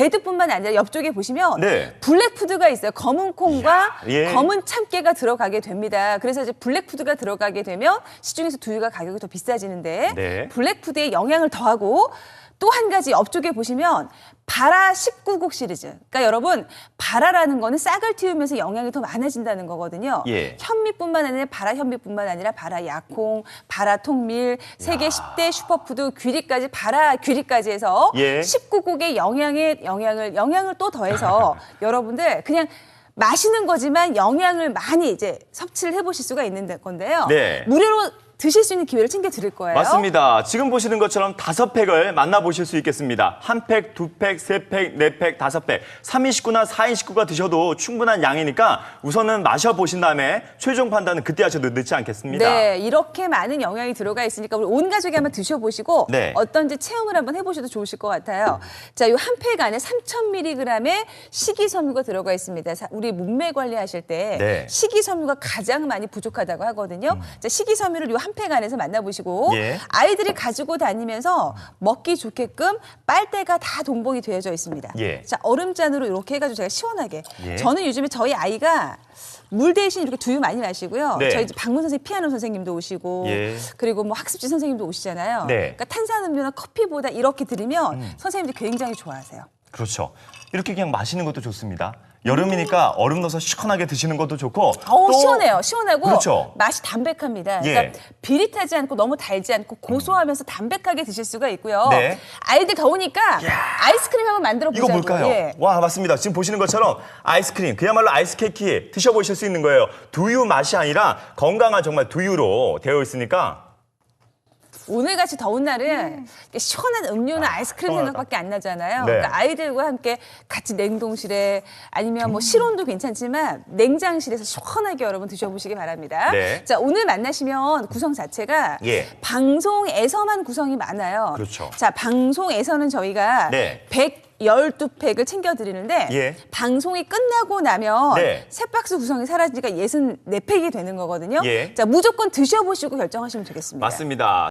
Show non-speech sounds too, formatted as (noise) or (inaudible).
레드뿐만 아니라 옆쪽에 보시면 네. 블랙푸드가 있어요. 검은 콩과 예. 검은 참깨가 들어가게 됩니다. 그래서 이제 블랙푸드가 들어가게 되면 시중에서 두유가 가격이 더 비싸지는데 네. 블랙푸드에 영향을 더하고 또 한 가지 옆쪽에 보시면 바라 19곡 시리즈. 그러니까 여러분 바라라는 거는 싹을 틔우면서 영양이 더 많아진다는 거거든요. 예. 현미뿐만 아니라 바라 현미뿐만 아니라 바라 야콩, 바라 통밀, 세계 10대 슈퍼푸드 귀리까지 바라 귀리까지 해서 예. 19곡의 영양에 영양을 영양을 또 더해서 (laughs) 여러분들 그냥 마시는 거지만 영양을 많이 이제 섭취를 해보실 수가 있는 건데요. 네. 무료로 드실 수 있는 기회를 챙겨 드릴 거예요. 맞습니다. 지금 보시는 것처럼 다섯 팩을 만나보실 수 있겠습니다. 한 팩, 두 팩, 세 팩, 네 팩, 다섯 팩. 3인 식구나 4인 식구가 드셔도 충분한 양이니까 우선은 마셔보신 다음에 최종 판단은 그때 하셔도 늦지 않겠습니다. 네, 이렇게 많은 영양이 들어가 있으니까 우리 온 가족이 한번 드셔보시고 네. 어떤지 체험을 한번 해보셔도 좋으실 것 같아요. 자, 이 한 팩 안에 3,000mg의 식이섬유가 들어가 있습니다. 사- 우리 몸매 관리하실 때 네. 음. 식이섬유가 가장 많이 부족하다고 하거든요. 자, 식이섬유를 이한 팩 안에서 만나보시고 예. 아이들이 가지고 다니면서 먹기 좋게끔 빨대가 다 동봉이 되어져 있습니다. 예. 자, 얼음잔으로 이렇게 해가지고 제가 시원하게. 예. 저는 요즘에 저희 아이가 물 대신 이렇게 두유 많이 마시고요. 네. 저희 이제 박문 선생 피아노 선생님도 오시고 예. 그리고 뭐 학습지 선생님도 오시잖아요. 네. 음. 그러니까 탄산음료나 커피보다 이렇게 드리면 선생님들이 굉장히 좋아하세요. 그렇죠. 이렇게 그냥 마시는 것도 좋습니다. 여름이니까 얼음 넣어서 시원하게 드시는 것도 좋고. 어우 또 시원해요. 시원하고 그렇죠. 맛이 담백합니다. 예. 그러니까 비릿하지 않고 너무 달지 않고 고소하면서 담백하게 드실 수가 있고요. 네. 아이들 더우니까 아이스크림 한번 만들어 이거 보자고요. 뭘까요? 예. 와 맞습니다. 지금 보시는 것처럼 아이스크림 그야말로 아이스 케이크 드셔보실 수 있는 거예요. 두유 맛이 아니라 건강한 정말 두유로 되어 있으니까 오늘 같이 더운 날은 시원한 음료나 아, 이스크림 시원하다. 생각밖에 안 나잖아요. 네. 그러니까 아이들과 함께 같이 냉동실에 아니면 뭐 실온도 괜찮지만 냉장실에서 시원하게 여러분 드셔보시기 바랍니다. 네. 자 오늘 만나시면 구성 자체가 예. 방송에서만 구성이 많아요. 그렇죠. 자 방송에서는 저희가 네. 112팩을 챙겨드리는데 예. 방송이 끝나고 나면 네. 새 박스 구성이 사라지니까 64팩이 되는 거거든요. 예. 자 무조건 드셔보시고 결정하시면 되겠습니다. 맞습니다.